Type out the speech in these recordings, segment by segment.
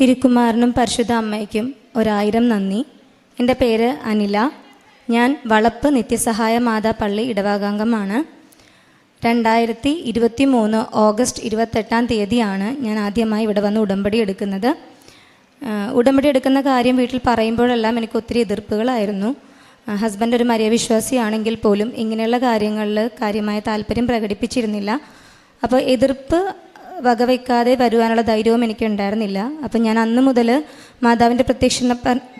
തിരുക്കുമാരനും പരിശുദ്ധ അമ്മയ്ക്കും ഒരായിരം നന്ദി. എന്റെ പേര് അനില. ഞാൻ വളപ്പ് നിത്യസഹായ മാതാ പള്ളി ഇടവാകാംഗമാണ്. രണ്ടായിരത്തി ഇരുപത്തി മൂന്ന് ഓഗസ്റ്റ് ഇരുപത്തെട്ടാം തീയതിയാണ് ഞാൻ ആദ്യമായി ഇവിടെ വന്ന് ഉടമ്പടി എടുക്കുന്നത്. ഉടമ്പടി എടുക്കുന്ന കാര്യം വീട്ടിൽ പറയുമ്പോഴെല്ലാം എനിക്ക് ഒത്തിരി എതിർപ്പുകളായിരുന്നു. ഹസ്ബൻഡ് ഒരു മര്യവിശ്വാസിയാണെങ്കിൽ പോലും ഇങ്ങനെയുള്ള കാര്യങ്ങളിൽ കാര്യമായ താല്പര്യം പ്രകടിപ്പിച്ചിരുന്നില്ല. അപ്പോൾ എതിർപ്പ് വകവയ്ക്കാതെ വരുവാനുള്ള ധൈര്യവും എനിക്കുണ്ടായിരുന്നില്ല. അപ്പം ഞാൻ അന്ന് മുതൽ മാതാവിന്റെ പ്രത്യക്ഷ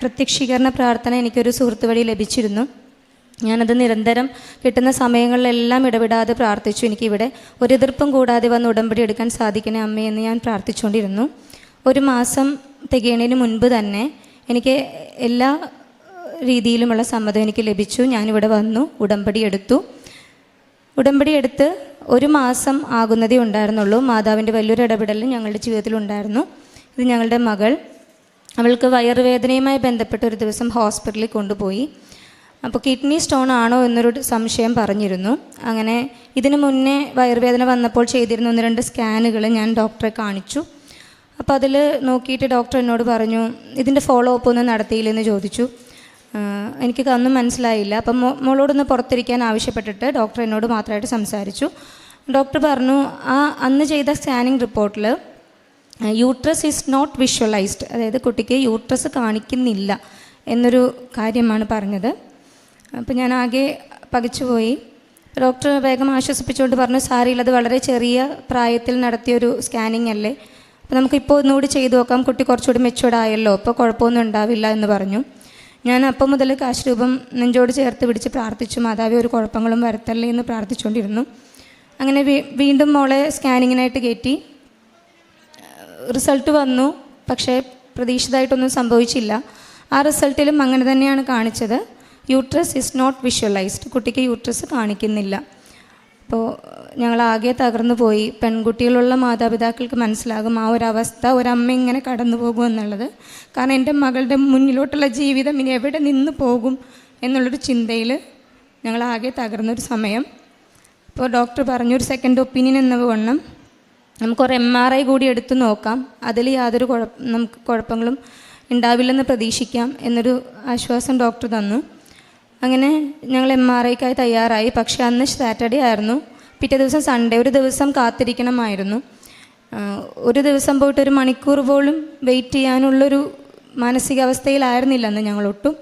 പ്രത്യക്ഷീകരണ പ്രാർത്ഥന എനിക്കൊരു സുഹൃത്ത് വഴി ലഭിച്ചിരുന്നു. ഞാനത് നിരന്തരം കിട്ടുന്ന സമയങ്ങളിലെല്ലാം ഇടപെടാതെ പ്രാർത്ഥിച്ചു. എനിക്കിവിടെ ഒരു എതിർപ്പും കൂടാതെ വന്ന് ഉടമ്പടി എടുക്കാൻ സാധിക്കണേ അമ്മയെന്ന് ഞാൻ പ്രാർത്ഥിച്ചുകൊണ്ടിരുന്നു. ഒരു മാസം തികയണതിന് മുൻപ് തന്നെ എനിക്ക് എല്ലാ രീതിയിലുമുള്ള സമ്മതം എനിക്ക് ലഭിച്ചു. ഞാനിവിടെ വന്നു ഉടമ്പടി എടുത്തു. ഉടമ്പടി എടുത്ത് ഒരു മാസം ആകുന്നതേ ഉണ്ടായിരുന്നുള്ളൂ. മാതാവിന്റെ വലിയൊരു ഇടപെടൽ ഞങ്ങളുടെ ജീവിതത്തിൽ ഉണ്ടായിരുന്നു. ഇത് ഞങ്ങളുടെ മകൾ. അവൾക്ക് വയറുവേദനയുമായി ബന്ധപ്പെട്ട് ഒരു ദിവസം ഹോസ്പിറ്റലിൽ കൊണ്ടുപോയി. അപ്പോൾ കിഡ്നി സ്റ്റോൺ ആണോ എന്നൊരു സംശയം പറഞ്ഞിരുന്നു. അങ്ങനെ ഇതിനു മുന്നേ വയറുവേദന വന്നപ്പോൾ ചെയ്തിരുന്ന ഒന്ന് രണ്ട് സ്കാനുകൾ ഞാൻ ഡോക്ടറെ കാണിച്ചു. അപ്പോൾ അതിൽ നോക്കിയിട്ട് ഡോക്ടർ എന്നോട് പറഞ്ഞു ഇതിന്റെ ഫോളോ അപ്പ് ഒന്നും നടത്തിയില്ലെന്ന് ചോദിച്ചു. എനിക്ക് അതൊന്നും മനസ്സിലായില്ല. അപ്പം മോളോടൊന്ന് പുറത്തിരിക്കാൻ ആവശ്യപ്പെട്ടിട്ട് ഡോക്ടർ എന്നോട് മാത്രമായിട്ട് സംസാരിച്ചു. ഡോക്ടർ പറഞ്ഞു ആ അന്ന് ചെയ്ത സ്കാനിങ് റിപ്പോർട്ടിൽ യൂട്രസ് ഈസ് നോട്ട് വിഷ്വലൈസ്ഡ്. അതായത് കുട്ടിക്ക് യൂട്രസ് കാണിക്കുന്നില്ല എന്നൊരു കാര്യമാണ് പറഞ്ഞത്. അപ്പം ഞാൻ ആകെ പകച്ചുപോയി ഡോക്ടർ വേഗം ആശ്വസിപ്പിച്ചുകൊണ്ട് പറഞ്ഞു സാരിയിൽ അത് വളരെ ചെറിയ പ്രായത്തിൽ നടത്തിയൊരു സ്കാനിങ് അല്ലേ? അപ്പോൾ നമുക്കിപ്പോൾ ഒന്നുകൂടി ചെയ്തു നോക്കാം. കുട്ടി കുറച്ചുകൂടി മെച്ചുവേർഡ് ആയല്ലോ. അപ്പോൾ കുഴപ്പമൊന്നും ഉണ്ടാവില്ല എന്ന് പറഞ്ഞു. ഞാൻ അപ്പം മുതൽ കാശ്രൂപം നെഞ്ചോട് ചേർത്ത് പിടിച്ച് പ്രാർത്ഥിച്ചു. മാതാവി ഒരു കുഴപ്പങ്ങളും വരുത്തല്ലേ എന്ന് പ്രാർത്ഥിച്ചുകൊണ്ടിരുന്നു. അങ്ങനെ വീണ്ടും മോളെ സ്കാനിങ്ങിനായിട്ട് കയറ്റി. റിസൾട്ട് വന്നു പക്ഷേ പ്രതീക്ഷിതമായിട്ടൊന്നും സംഭവിച്ചില്ല. ആ റിസൾട്ടിലും അങ്ങനെ തന്നെയാണ് കാണിച്ചത്. Uterus is not visualised. കുട്ടിക്ക് യൂട്രസ് കാണിക്കുന്നില്ല. അപ്പോൾ ഞങ്ങൾ ഞങ്ങളാകെ തകർന്നു പോയി. പെൺകുട്ടികളുള്ള മാതാപിതാക്കൾക്ക് മനസ്സിലാകും ആ ഒരു അവസ്ഥ ഒരമ്മ ഇങ്ങനെ കടന്നു പോകും എന്നുള്ളത്. കാരണം എന്റെ മകളുടെ മുന്നിലോട്ടുള്ള ജീവിതം ഇനി എവിടെ നിന്ന് പോകും എന്നുള്ളൊരു ചിന്തയിൽ ഞങ്ങളാകെ തകർന്നൊരു സമയം. അപ്പോൾ ഡോക്ടർ പറഞ്ഞു ഒരു സെക്കൻഡ് ഒപ്പീനിയൻ എന്ന വണ്ണം. നമുക്കൊരു എം ആർ ഐ കൂടി എടുത്ത് നോക്കാം. അതിൽ യാതൊരു കുഴപ്പ നമുക്ക് കുഴപ്പങ്ങളും ഉണ്ടാവില്ലെന്ന് പ്രതീക്ഷിക്കാം എന്നൊരു ആശ്വാസം ഡോക്ടർ തന്നു. അങ്ങനെ ഞങ്ങൾ എം ആർ ഐക്കായി തയ്യാറായി. പക്ഷെ അന്ന് സാറ്റർഡേ ആയിരുന്നു. പിറ്റേ ദിവസം സൺഡേ. ഒരു ദിവസം കാത്തിരിക്കണമായിരുന്നു. ഒരു ദിവസം പോയിട്ട് ഒരു മണിക്കൂർ പോലും വെയിറ്റ് ചെയ്യാനുള്ളൊരു മാനസികാവസ്ഥയിലായിരുന്നില്ല അന്ന് ഞങ്ങളൊട്ടും.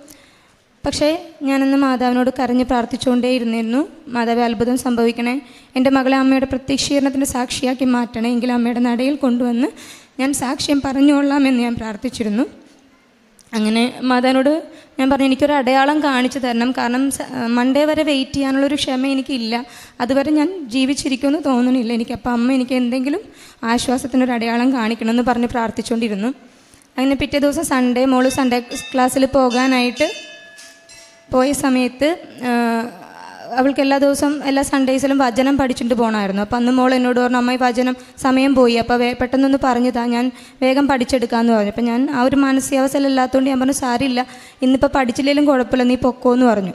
പക്ഷേ ഞാനന്ന് മാതാവിനോട് കരഞ്ഞ് പ്രാർത്ഥിച്ചുകൊണ്ടേ ഇരുന്നിരുന്നു മാതാവ് അത്ഭുതം സംഭവിക്കണേ. എന്റെ മകളെ അമ്മയുടെ പ്രത്യക്ഷീകരണത്തിന്റെ സാക്ഷിയാക്കി മാറ്റണേ. എങ്കിൽ അമ്മയുടെ നടയിൽ കൊണ്ടുവന്ന് ഞാൻ സാക്ഷ്യം പറഞ്ഞുകൊള്ളാമെന്ന് ഞാൻ പ്രാർത്ഥിച്ചിരുന്നു. അങ്ങനെ മാതാവിനോട് ഞാൻ പറഞ്ഞു എനിക്കൊരു അടയാളം കാണിച്ചു തരണം. കാരണം മൺഡേ വരെ വെയിറ്റ് ചെയ്യാനുള്ളൊരു ക്ഷമ എനിക്കില്ല. അതുവരെ ഞാൻ ജീവിച്ചിരിക്കുമെന്ന് തോന്നുന്നില്ല. എനിക്ക് അപ്പം അമ്മ എനിക്ക് എന്തെങ്കിലും ആശ്വാസത്തിനൊരു അടയാളം കാണിക്കണമെന്ന് പറഞ്ഞ് പ്രാർത്ഥിച്ചുകൊണ്ടിരുന്നു. അങ്ങനെ പിറ്റേ ദിവസം സൺഡേ മോൾ സൺഡേ ക്ലാസ്സിൽ പോകാനായിട്ട് പോയ സമയത്ത് അവൾക്ക് എല്ലാ ദിവസവും എല്ലാ സൺഡേസിലും വചനം പഠിച്ചിട്ട് പോകണമായിരുന്നു അപ്പോൾ അന്ന് മോൾ എന്നോട് പറഞ്ഞു അമ്മ വചനം സമയം പോയി. അപ്പോൾ വേ പെട്ടെന്നൊന്ന് പറഞ്ഞു താ ഞാൻ വേഗം പഠിച്ചെടുക്കാമെന്ന് പറഞ്ഞു. അപ്പോൾ ഞാൻ ആ ഒരു മാനസികാവസ്ഥയിൽ ഇല്ലാത്തതുകൊണ്ട് ഞാൻ പറഞ്ഞു സാരില്ല ഇന്നിപ്പോൾ പഠിച്ചില്ലെങ്കിലും കുഴപ്പമില്ല നീ പൊക്കോ എന്ന് പറഞ്ഞു.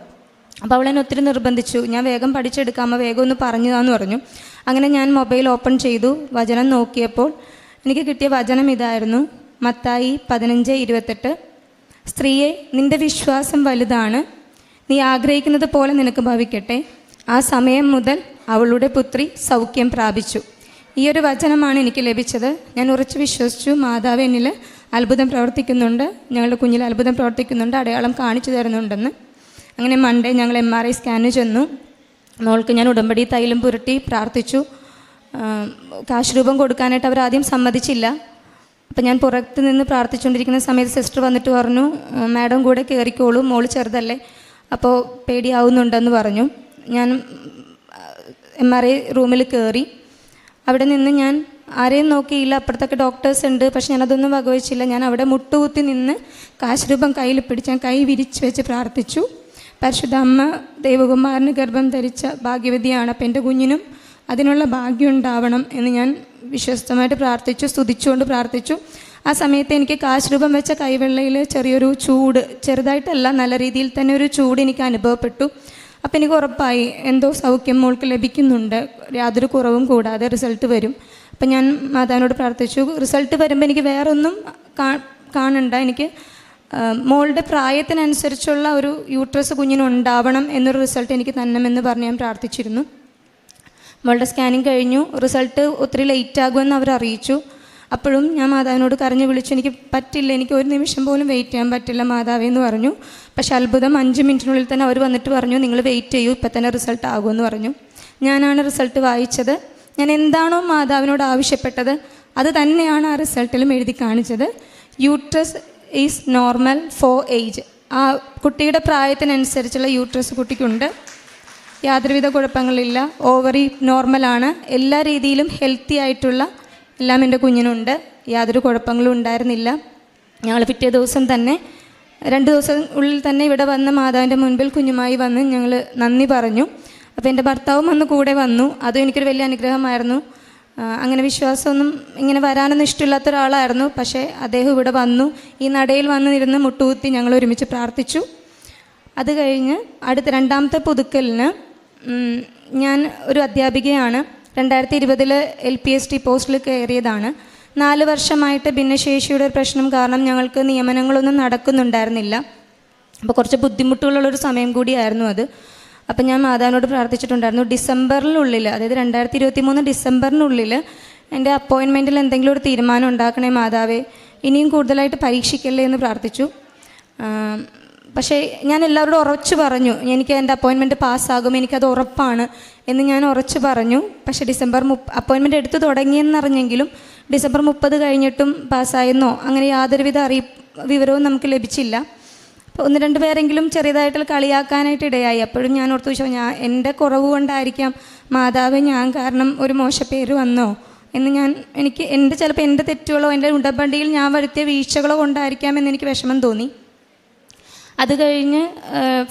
അപ്പോൾ അവൾ എന്നെ ഒത്തിരി നിർബന്ധിച്ചു. ഞാൻ വേഗം പഠിച്ചെടുക്കാം അമ്മ വേഗം ഒന്ന് പറഞ്ഞു താന്ന് പറഞ്ഞു. അങ്ങനെ ഞാൻ മൊബൈൽ ഓപ്പൺ ചെയ്തു വചനം നോക്കിയപ്പോൾ എനിക്ക് കിട്ടിയ വചനം ഇതായിരുന്നു മത്തായി പതിനഞ്ച് ഇരുപത്തെട്ട് സ്ത്രീയെ നിന്റെ വിശ്വാസം വലുതാണ് നീ ആഗ്രഹിക്കുന്നത് പോലെ നിനക്ക് ഭവിക്കട്ടെ. ആ സമയം മുതൽ അവളുടെ പുത്രി സൗഖ്യം പ്രാപിച്ചു. ഈ ഒരു വചനമാണ് എനിക്ക് ലഭിച്ചത്. ഞാൻ ഉറച്ചു വിശ്വസിച്ചു. മാതാവ് എന്നിൽ അത്ഭുതം പ്രവർത്തിക്കുന്നുണ്ട്. ഞങ്ങളുടെ കുഞ്ഞിൽ അത്ഭുതം പ്രവർത്തിക്കുന്നുണ്ട്. അടയാളം കാണിച്ചു തരുന്നുണ്ടെന്ന്. അങ്ങനെ മൺഡേ ഞങ്ങൾ എം ആർ ഐ സ്കാന് ചെന്നു. മോൾക്ക് ഞാൻ ഉടമ്പടി തൈലം പുരട്ടി പ്രാർത്ഥിച്ചു. കാശ് രൂപം കൊടുക്കാനായിട്ട് അവർ ആദ്യം സമ്മതിച്ചില്ല. അപ്പം ഞാൻ പുറത്ത് നിന്ന് പ്രാർത്ഥിച്ചുകൊണ്ടിരിക്കുന്ന സമയത്ത് സിസ്റ്റർ വന്നിട്ട് പറഞ്ഞു മാഡം കൂടെ കയറിക്കോളൂ മോൾ ചെറുതല്ലേ. അപ്പോൾ പേടിയാവുന്നുണ്ടെന്ന് പറഞ്ഞു. ഞാൻ എം ആർ ഐ റൂമിൽ കയറി അവിടെ നിന്ന് ഞാൻ ആരെയും നോക്കിയില്ല. അപ്പുറത്തൊക്കെ ഡോക്ടേഴ്സ് ഉണ്ട്. പക്ഷെ ഞാനതൊന്നും വകവച്ചില്ല. ഞാൻ അവിടെ മുട്ടുകുത്തി നിന്ന് കാശ്രൂപം കയ്യിൽ പിടിച്ച് ഞാൻ കൈ വിരിച്ച് വെച്ച് പ്രാർത്ഥിച്ചു. പരിശുദ്ധ അമ്മ ദൈവകുമാരന് ഗർഭം ധരിച്ച ഭാഗ്യവതിയാണ്. അപ്പം എന്റെ കുഞ്ഞിനും അതിനുള്ള ഭാഗ്യം ഉണ്ടാവണം എന്ന് ഞാൻ വിശ്വസ്തമായിട്ട് പ്രാർത്ഥിച്ചു സ്തുതിച്ചുകൊണ്ട് പ്രാർത്ഥിച്ചു. ആ സമയത്ത് എനിക്ക് കാശ് രൂപം വെച്ച കൈവെള്ളയിൽ ചെറിയൊരു ചൂട് ചെറുതായിട്ടല്ല നല്ല രീതിയിൽ തന്നെ ഒരു ചൂട് എനിക്ക് അനുഭവപ്പെട്ടു. അപ്പം എനിക്ക് ഉറപ്പായി എന്തോ സൗഖ്യം മോൾക്ക് ലഭിക്കുന്നുണ്ട്. യാതൊരു കുറവും കൂടാതെ റിസൾട്ട് വരും. അപ്പം ഞാൻ മാതാവിനോട് പ്രാർത്ഥിച്ചു. റിസൾട്ട് വരുമ്പോൾ എനിക്ക് വേറൊന്നും കാ- കാണണ്ട. എനിക്ക് മോളുടെ പ്രായത്തിനനുസരിച്ചുള്ള ഒരു യൂട്രസ് കുഞ്ഞിനുണ്ടാവണം എന്നൊരു റിസൾട്ട് എനിക്ക് തന്നെമെന്ന് പറഞ്ഞ് ഞാൻ പ്രാർത്ഥിച്ചിരുന്നു. മോളുടെ സ്കാനിങ് കഴിഞ്ഞു. റിസൾട്ട് ഒത്തിരി ലേറ്റ് ആകുമെന്ന് അവർ അറിയിച്ചു. അപ്പോഴും ഞാൻ മാതാവിനോട് കരഞ്ഞു വിളിച്ചു എനിക്ക് പറ്റില്ല എനിക്ക് ഒരു നിമിഷം പോലും വെയിറ്റ് ചെയ്യാൻ പറ്റില്ല മാതാവേ എന്ന് പറഞ്ഞു. പക്ഷെ അത്ഭുതം അഞ്ച് മിനിറ്റിനുള്ളിൽ തന്നെ അവർ വന്നിട്ട് പറഞ്ഞു നിങ്ങൾ വെയിറ്റ് ചെയ്യൂ ഇപ്പം തന്നെ റിസൾട്ട് ആകുമെന്ന് പറഞ്ഞു. ഞാനാണ് റിസൾട്ട് വായിച്ചത്. ഞാൻ എന്താണോ മാതാവിനോട് ആവശ്യപ്പെട്ടത് അത് തന്നെയാണ് ആ റിസൾട്ടിലും എഴുതി കാണിച്ചത്. Uterus is normal for age ആ കുട്ടിയുടെ പ്രായത്തിനനുസരിച്ചുള്ള യൂട്രസ് കുട്ടിക്കുണ്ട്. യാതൊരുവിധ കുഴപ്പങ്ങളില്ല. ഓവറി നോർമലാണ് എല്ലാ രീതിയിലും ഹെൽത്തി ആയിട്ടുള്ള എല്ലാം എന്റെ കുഞ്ഞിനുണ്ട്. യാതൊരു കുഴപ്പങ്ങളും ഉണ്ടായിരുന്നില്ല. ഞങ്ങൾ പിറ്റേ ദിവസം തന്നെ രണ്ട് ദിവസം ഉള്ളിൽ തന്നെ ഇവിടെ വന്ന് മാതാവിന്റെ മുൻപിൽ കുഞ്ഞുമായി വന്ന് ഞങ്ങൾ നന്ദി പറഞ്ഞു. അപ്പോൾ എന്റെ ഭർത്താവും വന്ന് കൂടെ വന്നു. അതും എനിക്കൊരു വലിയ അനുഗ്രഹമായിരുന്നു. അങ്ങനെ വിശ്വാസമൊന്നും ഇങ്ങനെ വരാനൊന്നും ഇഷ്ടമില്ലാത്ത ഒരാളായിരുന്നു. പക്ഷേ അദ്ദേഹം ഇവിടെ വന്നു. ഈ നടയിൽ വന്ന് ഇരുന്ന് മുട്ടുകുത്തി ഞങ്ങൾ ഒരുമിച്ച് പ്രാർത്ഥിച്ചു. അത് കഴിഞ്ഞ് അടുത്ത രണ്ടാമത്തെ പുതുക്കലിന് ഞാൻ ഒരു അധ്യാപികയാണ്. രണ്ടായിരത്തി ഇരുപതിൽ എൽ പി എസ് ടി പോസ്റ്റിൽ കയറിയതാണ്. നാല് വർഷമായിട്ട് ഭിന്നശേഷിയുടെ ഒരു പ്രശ്നം കാരണം ഞങ്ങൾക്ക് നിയമനങ്ങളൊന്നും നടക്കുന്നുണ്ടായിരുന്നില്ല. അപ്പോൾ കുറച്ച് ബുദ്ധിമുട്ടുകളുള്ളൊരു സമയം കൂടിയായിരുന്നു അത്. അപ്പം ഞാൻ മാതാവിനോട് പ്രാർത്ഥിച്ചിട്ടുണ്ടായിരുന്നു ഡിസംബറിനുള്ളിൽ അതായത് രണ്ടായിരത്തി ഇരുപത്തി മൂന്ന് ഡിസംബറിനുള്ളിൽ എന്റെ അപ്പോയിൻമെന്റിൽ എന്തെങ്കിലും ഒരു തീരുമാനം ഉണ്ടാക്കണേ മാതാവേ ഇനിയും കൂടുതലായിട്ട് പരീക്ഷിക്കല്ലേ എന്ന് പ്രാർത്ഥിച്ചു. പക്ഷേ ഞാൻ എല്ലാവരോടും ഉറച്ചു പറഞ്ഞു എനിക്ക് എന്റെ അപ്പോയിൻമെന്റ് പാസ്സാകും എനിക്കത് ഉറപ്പാണ് എന്ന് ഞാൻ ഉറച്ചു പറഞ്ഞു. പക്ഷേ ഡിസംബർ മുപ്പ അപ്പോയിൻമെന്റ് എടുത്തു തുടങ്ങിയെന്നറിഞ്ഞെങ്കിലും ഡിസംബർ മുപ്പത് കഴിഞ്ഞിട്ടും പാസ്സായെന്നോ അങ്ങനെ യാതൊരുവിധ അറിയിപ്പ് വിവരവും നമുക്ക് ലഭിച്ചില്ല. അപ്പോൾ ഒന്ന് രണ്ട് പേരെങ്കിലും ചെറിയതായിട്ട് കളിയാക്കാനായിട്ട് ഇടയായി. അപ്പോഴും ഞാൻ ഓർത്തു വെച്ചോ ഞാൻ എന്റെ കുറവ് കൊണ്ടായിരിക്കാം മാതാവ് ഞാൻ കാരണം ഒരു മോശ പേര് വന്നോ? എന്ന് ഞാൻ എനിക്ക് എന്റെ ചിലപ്പോൾ എന്റെ തെറ്റുകളോ എന്റെ ഉടമ്പടിയിൽ ഞാൻ വരുത്തിയ വീഴ്ചകളോ കൊണ്ടായിരിക്കാം എന്ന് എനിക്ക് വിഷമം തോന്നി. അത് കഴിഞ്ഞ്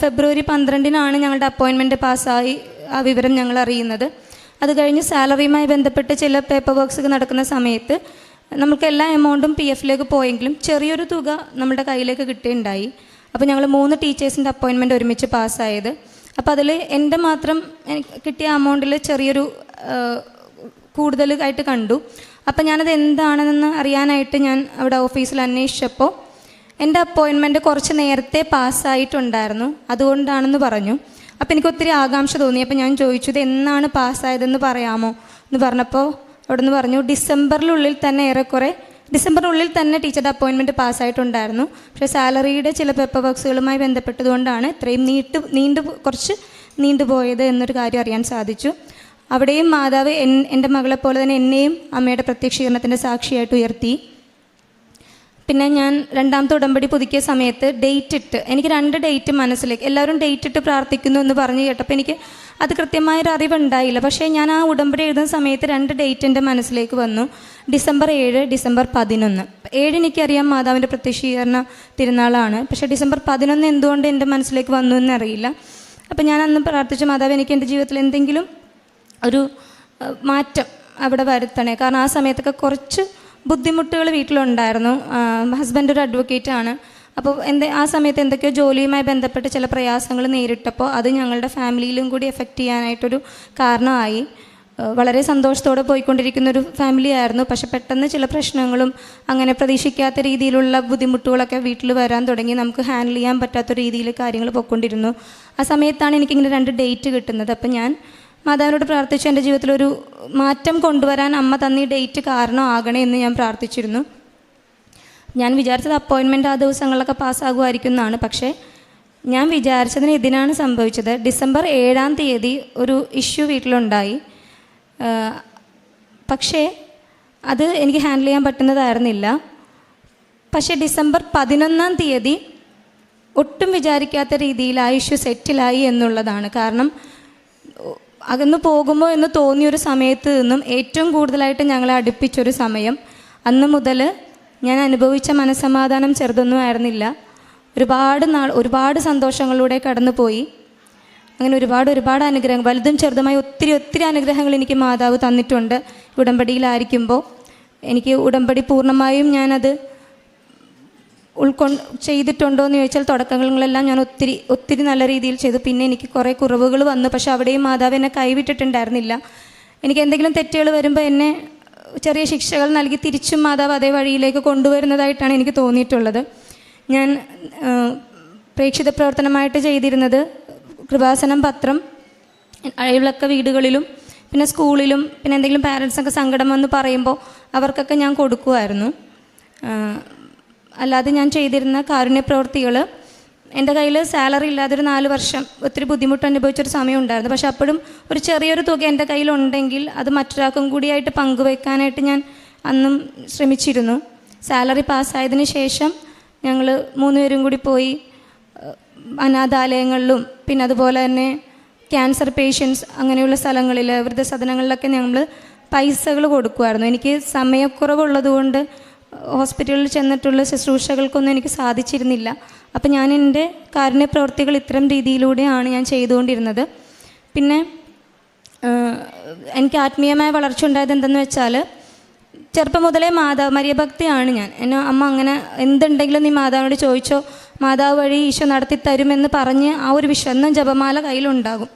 ഫെബ്രുവരി പന്ത്രണ്ടിനാണ് ഞങ്ങളുടെ അപ്പോയിൻമെന്റ് പാസ്സായി ആ വിവരം ഞങ്ങൾ അറിയുന്നത്. അത് കഴിഞ്ഞ് സാലറിയുമായി ബന്ധപ്പെട്ട് ചില പേപ്പർ വർക്ക്സ് നടക്കുന്ന സമയത്ത് നമുക്ക് എല്ലാ എമൗണ്ടും പി എഫിലേക്ക് പോയെങ്കിലും ചെറിയൊരു തുക നമ്മുടെ കയ്യിലേക്ക് കിട്ടുകയുണ്ടായി. അപ്പോൾ ഞങ്ങൾ മൂന്ന് ടീച്ചേഴ്സിന്റെ അപ്പോയിൻമെന്റ് ഒരുമിച്ച് പാസ്സായത്. അപ്പോൾ അതിൽ എന്റെ മാത്രം കിട്ടിയ എമൗണ്ടിൽ ചെറിയൊരു കൂടുതൽ കൂടുതലായിട്ട് കണ്ടു. അപ്പോൾ ഞാനത് എന്താണെന്ന് അറിയാനായിട്ട് ഞാൻ അവിടെ ഓഫീസിൽ അന്വേഷിച്ചപ്പോൾ എന്റെ അപ്പോയിൻമെന്റ് കുറച്ച് നേരത്തെ പാസ്സായിട്ടുണ്ടായിരുന്നു അതുകൊണ്ടാണെന്ന് പറഞ്ഞു. അപ്പോൾ എനിക്ക് ഒത്തിരി ആകാംക്ഷ തോന്നി. അപ്പോൾ ഞാൻ ചോദിച്ചു ഇത് എന്നാണ് പാസ്സായതെന്ന് പറയാമോ? എന്ന് പറഞ്ഞപ്പോൾ അവിടെ നിന്ന് പറഞ്ഞു ഡിസംബറിനുള്ളിൽ തന്നെ ഏറെക്കുറെ ഡിസംബറിനുള്ളിൽ തന്നെ ടീച്ചറുടെ അപ്പോയിൻമെന്റ് പാസ്സായിട്ടുണ്ടായിരുന്നു പക്ഷേ സാലറിയുടെ ചില പേപ്പർ വർക്ക്സുകളുമായി ബന്ധപ്പെട്ടതുകൊണ്ടാണ് ഇത്രയും നീട്ട് നീണ്ടു കുറച്ച് നീണ്ടുപോയത് എന്നൊരു കാര്യം അറിയാൻ സാധിച്ചു. അവിടെയും മാതാവ് എൻ എന്റെ മകളെ പോലെ തന്നെ എന്നെയും അമ്മയുടെ പ്രത്യക്ഷീകരണത്തിന്റെ സാക്ഷിയായിട്ട് ഉയർത്തി. പിന്നെ ഞാൻ രണ്ടാമത്തെ ഉടമ്പടി പുതുക്കിയ സമയത്ത് ഡേറ്റ് ഇട്ട് എനിക്ക് രണ്ട് ഡേറ്റ് മനസ്സിലേക്ക് എല്ലാവരും ഡേറ്റ് ഇട്ട് പ്രാർത്ഥിക്കുന്നു എന്ന് പറഞ്ഞു കേട്ടപ്പോൾ എനിക്ക് അത് കൃത്യമായൊരു അറിവുണ്ടായില്ല. പക്ഷേ ഞാൻ ആ ഉടമ്പടി എഴുതുന്ന സമയത്ത് രണ്ട് ഡേറ്റ് എന്റെ മനസ്സിലേക്ക് വന്നു. ഡിസംബർ ഏഴ് ഡിസംബർ പതിനൊന്ന്. ഏഴ് എനിക്കറിയാം മാതാവിന്റെ പ്രത്യക്ഷീകരണ തിരുനാളാണ്. പക്ഷേ ഡിസംബർ പതിനൊന്ന് എന്തുകൊണ്ട് എന്റെ മനസ്സിലേക്ക് വന്നു എന്നറിയില്ല. അപ്പം ഞാൻ അന്ന് പ്രാർത്ഥിച്ചു മാതാവ് എനിക്ക് എന്റെ ജീവിതത്തിൽ എന്തെങ്കിലും ഒരു മാറ്റം അവിടെ വരുത്തണേ. കാരണം ആ സമയത്തൊക്കെ കുറച്ച് ബുദ്ധിമുട്ടുകൾ വീട്ടിലുണ്ടായിരുന്നു. ഹസ്ബൻഡ് ഒരു അഡ്വക്കേറ്റ് ആണ്. അപ്പോൾ എന്ത് ആ സമയത്ത് എന്തൊക്കെയോ ജോലിയുമായി ബന്ധപ്പെട്ട് ചില പ്രയാസങ്ങൾ നേരിട്ടപ്പോൾ അത് ഞങ്ങളുടെ ഫാമിലിയിലും കൂടി എഫക്റ്റ് ചെയ്യാനായിട്ടൊരു കാരണമായി. വളരെ സന്തോഷത്തോടെ പോയിക്കൊണ്ടിരിക്കുന്ന ഒരു ഫാമിലി ആയിരുന്നു. പക്ഷെ പെട്ടെന്ന് ചില പ്രശ്നങ്ങളും അങ്ങനെ പ്രതീക്ഷിക്കാത്ത രീതിയിലുള്ള ബുദ്ധിമുട്ടുകളൊക്കെ വീട്ടിൽ വരാൻ തുടങ്ങി. നമുക്ക് ഹാൻഡിൽ ചെയ്യാൻ പറ്റാത്ത രീതിയിൽ കാര്യങ്ങൾ പോയിക്കൊണ്ടിരുന്നു. ആ സമയത്താണ് എനിക്കിങ്ങനെ രണ്ട് ഡേറ്റ് കിട്ടുന്നത്. അപ്പം ഞാൻ മാതാവിനോട് പ്രാർത്ഥിച്ചു എന്റെ ജീവിതത്തിൽ ഒരു മാറ്റം കൊണ്ടുവരാൻ അമ്മ തന്ന ഈ ഡേറ്റ് കാരണമാകണേ എന്ന് ഞാൻ പ്രാർത്ഥിച്ചിരുന്നു. ഞാൻ വിചാരിച്ചത് അപ്പോയിൻമെന്റ് ആ ദിവസങ്ങളിലൊക്കെ പാസ്സാകുമായിരിക്കും എന്നാണ്. പക്ഷേ ഞാൻ വിചാരിച്ചതിന് ഇതിനാണ് സംഭവിച്ചത്. ഡിസംബർ ഏഴാം തീയതി ഒരു ഇഷ്യൂ വീട്ടിലുണ്ടായി. പക്ഷേ അത് എനിക്ക് ഹാൻഡിൽ ചെയ്യാൻ പറ്റുന്നതായിരുന്നില്ല. പക്ഷേ ഡിസംബർ പതിനൊന്നാം തീയതി ഒട്ടും വിചാരിക്കാത്ത രീതിയിൽ ആ ഇഷ്യൂ സെറ്റിലായി എന്നുള്ളതാണ്. കാരണം അകന്ന് പോകുമോ എന്ന് തോന്നിയൊരു സമയത്ത് നിന്നും ഏറ്റവും കൂടുതലായിട്ട് ഞങ്ങളെ അടുപ്പിച്ചൊരു സമയം അന്ന് മുതൽ ഞാൻ അനുഭവിച്ച മനസ്സമാധാനം ചെറുതൊന്നും ആയിരുന്നില്ല. ഒരുപാട് നാൾ ഒരുപാട് സന്തോഷങ്ങളിലൂടെ കടന്നുപോയി. അങ്ങനെ ഒരുപാട് ഒരുപാട് അനുഗ്രഹങ്ങൾ വലുതും ചെറുതുമായ ഒത്തിരി ഒത്തിരി അനുഗ്രഹങ്ങൾ എനിക്ക് മാതാവ് തന്നിട്ടുണ്ട്. ഉടമ്പടിയിലായിരിക്കുമ്പോൾ എനിക്ക് ഉടമ്പടി പൂർണമായും ഞാനത് ഉൾക്കൊണ്ട് ചെയ്തിട്ടുണ്ടോ എന്ന് ചോദിച്ചാൽ തുടക്കങ്ങളെല്ലാം ഞാൻ ഒത്തിരി ഒത്തിരി നല്ല രീതിയിൽ ചെയ്തു. പിന്നെ എനിക്ക് കുറേ കുറവുകൾ വന്നു. പക്ഷെ അവിടെയും മാതാവ് എന്നെ കൈവിട്ടിട്ടുണ്ടായിരുന്നില്ല. എനിക്ക് എന്തെങ്കിലും തെറ്റുകൾ വരുമ്പോൾ എന്നെ ചെറിയ ശിക്ഷകൾ നൽകി തിരിച്ചും മാതാവ് അതേ വഴിയിലേക്ക് കൊണ്ടുവരുന്നതായിട്ടാണ് എനിക്ക് തോന്നിയിട്ടുള്ളത്. ഞാൻ പ്രേക്ഷിത പ്രവർത്തനമായിട്ട് ചെയ്തിരുന്നത് കൃപാസനം പത്രം അയവിളക്ക വീടുകളിലും പിന്നെ സ്കൂളിലും പിന്നെ എന്തെങ്കിലും പാരൻസൊക്കെ സങ്കടം വന്ന് പറയുമ്പോൾ അവർക്കൊക്കെ ഞാൻ കൊടുക്കുമായിരുന്നു അല്ലാതെ ഞാൻ ചെയ്തിരുന്ന കാരുണ്യ പ്രവൃത്തികൾ എന്റെ കയ്യിൽ സാലറി ഇല്ലാതെ ഒരു നാല് വർഷം ഒത്തിരി ബുദ്ധിമുട്ട് അനുഭവിച്ചൊരു സമയം ഉണ്ടായിരുന്നു പക്ഷെ അപ്പോഴും ഒരു ചെറിയൊരു തുക എന്റെ കയ്യിലുണ്ടെങ്കിൽ അത് മറ്റൊരാൾക്കും കൂടിയായിട്ട് പങ്കുവെക്കാനായിട്ട് ഞാൻ അന്നും ശ്രമിച്ചിരുന്നു. സാലറി പാസ്സായതിനു ശേഷം ഞങ്ങൾ മൂന്നുപേരും കൂടി പോയി അനാഥാലയങ്ങളിലും പിന്നെ അതുപോലെ തന്നെ ക്യാൻസർ പേഷ്യൻസ് അങ്ങനെയുള്ള സ്ഥലങ്ങളിൽ വൃദ്ധസദനങ്ങളിലൊക്കെ ഞങ്ങൾ പൈസകൾ കൊടുക്കുമായിരുന്നു എനിക്ക് സമയക്കുറവുള്ളതുകൊണ്ട് ഹോസ്പിറ്റലിൽ ചെന്നിട്ടുള്ള ശുശ്രൂഷകൾക്കൊന്നും എനിക്ക് സാധിച്ചിരുന്നില്ല. അപ്പം ഞാൻ എന്റെ കാരുണ്യ പ്രവൃത്തികൾ ഇത്തരം രീതിയിലൂടെയാണ് ഞാൻ ചെയ്തുകൊണ്ടിരുന്നത്. പിന്നെ എനിക്ക് ആത്മീയമായ വളർച്ച ഉണ്ടായത് എന്തെന്ന് വെച്ചാൽ ചെറുപ്പം മുതലേ മാതാവ് മരിയഭക്തിയാണ് ഞാൻ. എന്നെ അമ്മ അങ്ങനെ എന്തുണ്ടെങ്കിലും നീ മാതാവിനോട് ചോദിച്ചോ മാതാവ് വഴി ഈശോ നടത്തി തരുമെന്ന് പറഞ്ഞ് ആ ഒരു വിശ്വസം ജപമാല കയ്യിലുണ്ടാകും.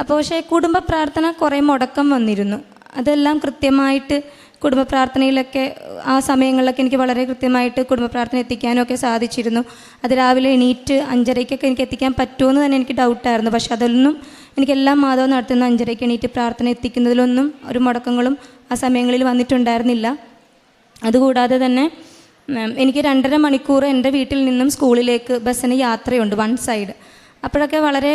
അപ്പോൾ പക്ഷേ കുടുംബ പ്രാർത്ഥന കുറേ മുടക്കം വന്നിരുന്നു. അതെല്ലാം കൃത്യമായിട്ട് കുടുംബ പ്രാർത്ഥനയിലൊക്കെ ആ സമയങ്ങളിലൊക്കെ എനിക്ക് വളരെ കൃത്യമായിട്ട് കുടുംബ പ്രാർത്ഥന എത്തിക്കാനും ഒക്കെ സാധിച്ചിരുന്നു. അത് രാവിലെ എണീറ്റ് അഞ്ചരയ്ക്കൊക്കെ എനിക്ക് എത്തിക്കാൻ പറ്റുമെന്ന് തന്നെ എനിക്ക് ഡൗട്ടായിരുന്നു. പക്ഷെ അതൊന്നും എനിക്ക് എല്ലാ മാധവ് നടത്തുന്ന അഞ്ചരയ്ക്ക് എണീറ്റ് പ്രാർത്ഥന എത്തിക്കുന്നതിലൊന്നും ഒരു മുടക്കങ്ങളും ആ സമയങ്ങളിൽ വന്നിട്ടുണ്ടായിരുന്നില്ല. അതുകൂടാതെ തന്നെ എനിക്ക് രണ്ടര മണിക്കൂർ എന്റെ വീട്ടിൽ നിന്നും സ്കൂളിലേക്ക് ബസ്സിന് യാത്രയുണ്ട് വൺ സൈഡ്. അപ്പോഴൊക്കെ വളരെ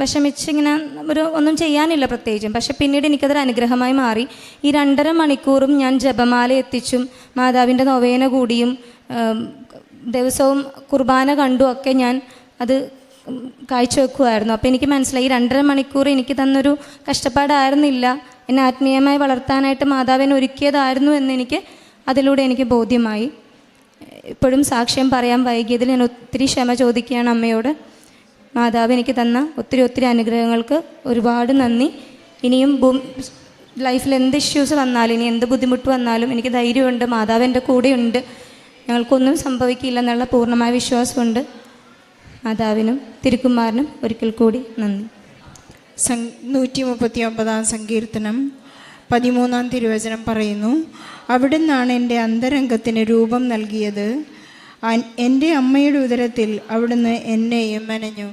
വിഷമിച്ച് ഇങ്ങനെ ഒരു ഒന്നും ചെയ്യാനില്ല പ്രത്യേകിച്ചും. പക്ഷെ പിന്നീട് എനിക്കതൊരു അനുഗ്രഹമായി മാറി. ഈ രണ്ടര മണിക്കൂറും ഞാൻ ജപമാല എത്തിച്ചും മാതാവിന്റെ നൊവേന കൂടിയും ദിവസവും കുർബാന കണ്ടും ഒക്കെ ഞാൻ അത് കാഴ്ചവെക്കുമായിരുന്നു അപ്പോൾ എനിക്ക് മനസ്സിലായി ഈ രണ്ടര മണിക്കൂർ എനിക്ക് തന്നൊരു കഷ്ടപ്പാടായിരുന്നില്ല. എന്നെ ആത്മീയമായി വളർത്താനായിട്ട് മാതാവിനെ ഒരുക്കിയതായിരുന്നു എന്നെനിക്ക് അതിലൂടെ എനിക്ക് ബോധ്യമായി. ഇപ്പോഴും സാക്ഷ്യം പറയാൻ വൈകിയതിൽ ഞാൻ ഒത്തിരി ക്ഷമ ചോദിക്കുകയാണ് അമ്മയോട്. മാതാവ് എനിക്ക് തന്ന ഒത്തിരി ഒത്തിരി അനുഗ്രഹങ്ങൾക്ക് ഒരുപാട് നന്ദി. ഇനിയും ലൈഫിൽ എന്ത് ഇഷ്യൂസ് വന്നാലും ഇനി എന്ത് ബുദ്ധിമുട്ട് വന്നാലും എനിക്ക് ധൈര്യമുണ്ട് മാതാവ് എന്റെ കൂടെയുണ്ട്. ഞങ്ങൾക്കൊന്നും സംഭവിക്കില്ല എന്നുള്ള പൂർണമായ വിശ്വാസമുണ്ട്. മാതാവിനും തിരുക്കുമാറിനും ഒരിക്കൽ കൂടി നന്ദി. സ നൂറ്റി മുപ്പത്തി ഒമ്പതാം സങ്കീർത്തനം പതിമൂന്നാം തിരുവചനം പറയുന്നു അവിടുന്നാണ് എന്റെ അന്തരംഗത്തിന് രൂപം നൽകിയത്. എന്റെ അമ്മയുടെ ഉദരത്തിൽ അവിടുന്ന് എന്നെയും മെനഞ്ഞു